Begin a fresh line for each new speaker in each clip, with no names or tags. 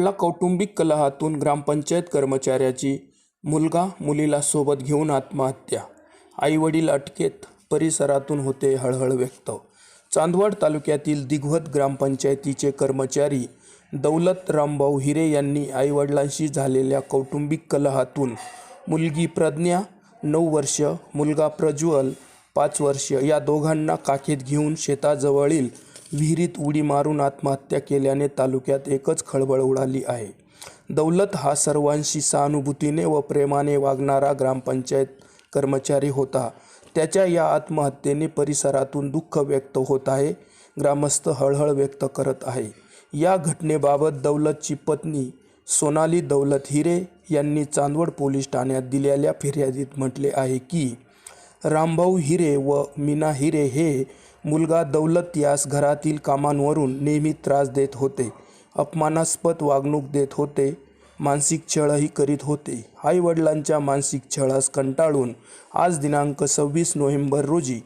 आईवडला कौटुंबिक कलहातून ग्रामपंचायत कर्मचाऱ्याची मुलगा मुलीला सोबत घेऊन आत्महत्या. आईवडील अटकेत परिसरातून होते हळहळ व्यक्त. चांदवड तालुक्यातील दिघवत ग्रामपंचायतीचे कर्मचारी दौलत रामभाऊ हिरे यांनी आईवडिलांशी झालेल्या कौटुंबिक कलहातून मुलगी प्रज्ञा नऊ वर्ष मुलगा प्रज्वल पाच वर्ष या दोघांना काखेत घेऊन शेताजवळील विहिरीत उडी मारून आत्महत्या केल्याने तालुक्यात एकच खळबळ उडाली आहे. दौलत हा सर्वांशी सहानुभूतीने व प्रेमाने वागणारा ग्रामपंचायत कर्मचारी होता. त्याच्या या आत्महत्येने परिसरातून दुःख व्यक्त होत आहे. ग्रामस्थ हळहळ व्यक्त करत आहे. या घटनेबाबत दौलतची पत्नी सोनाली दौलत हिरे यांनी चांदवड पोलीस ठाण्यात दिलेल्या फिर्यादीत म्हटले आहे की रामभाऊ हिरे व मीना हिरे हे मुलगा दौलत यास घरातील कामांवरून नेहमी त्रास देत होते. अपमानास्पद वागणूक देत होते. मानसिक छळही करीत होते. आईवडिलांच्या मानसिक छळास कंटाळून आज दिनांक सव्वीस नोव्हेंबर रोजी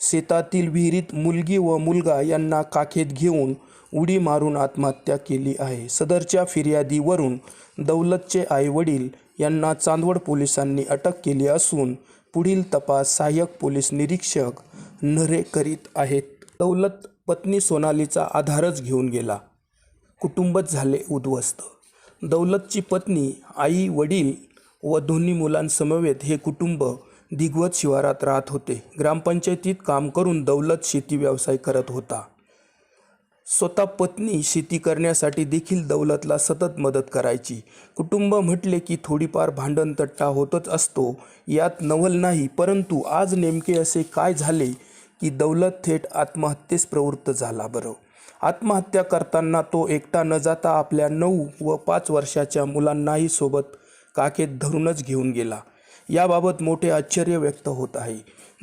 शेतातील विहिरीत मुलगी व मुलगा यांना काखेत घेऊन उडी मारून आत्महत्या केली आहे. सदरच्या फिर्यादीवरून दौलतचे आईवडील यांना चांदवड पोलिसांनी अटक केली असून पुढील तपास सहाय्यक पोलीस निरीक्षक नरे करीत आहेत. दौलत पत्नी सोनालीचा आधारच घेऊन गेला. कुटुंबच झाले उद्ध्वस्त. दौलतची पत्नी आई वडील व दोन्ही मुलांसमवेत हे कुटुंब दिग्वत शिवारात राहत होते. ग्रामपंचायतीत काम करून दौलत शेती व्यवसाय करत होता. स्वतः पत्नी शेती करण्यासाठी देखील दौलतला सतत मदत करायची. कुटुंब म्हटले की थोडीफार भांडण तट्टा होतच असतो. यात नवल नाही परंतु आज नेमके असे काय झाले की दौलत थेट आत्महत्येस प्रवृत्त झाला बरं. आत्महत्या करताना तो एकटा न जाता आपल्या नऊ व पाच वर्षाच्या मुलांनाही सोबत काखेत धरूनच घेऊन गेला. याबाबत मोठे आश्चर्य व्यक्त होत आहे.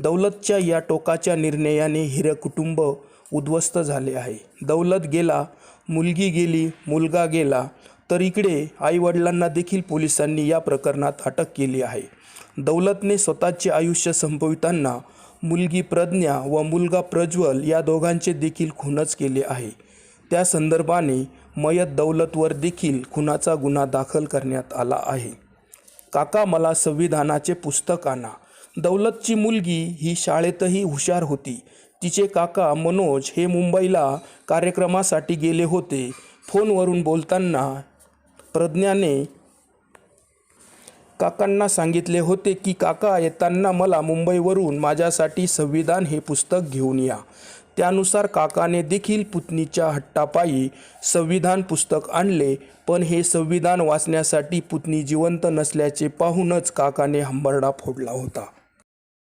दौलतच्या या टोकाच्या निर्णयाने हिरे कुटुंब उद्ध्वस्त झाले आहे. दौलत गेला मुलगी गेली मुलगा गेला तर इकडे आईवडिलांना देखील पोलिसांनी या प्रकरणात अटक केली आहे. दौलतने स्वतःचे आयुष्य संपविताना मुलगी प्रज्ञा व मुलगा प्रज्वल या दोघांचे देखील खूनच केले आहे. त्या संदर्भाने मयत दौलतवर देखील खुनाचा गुन्हा दाखल करण्यात आला आहे. काका मला संविधानाचे पुस्तक आणा. दौलतची मुलगी ही शाळेतही हुशार होती. तिचे काका मनोज हे मुंबईला कार्यक्रमासाठी गेले होते. फोनवरून बोलताना प्रज्ञाने काकांना सांगितले होते की काका येताना मला मुंबईवरून माझ्यासाठी संविधान हे पुस्तक घेऊन या. त्यानुसार काकाने देखील पुतणीच्या हट्टापायी संविधान पुस्तक आणले पण हे संविधान वाचण्यासाठी पुतणी जिवंत नसल्याचे पाहूनच काकाने हंबरडा फोडला होता.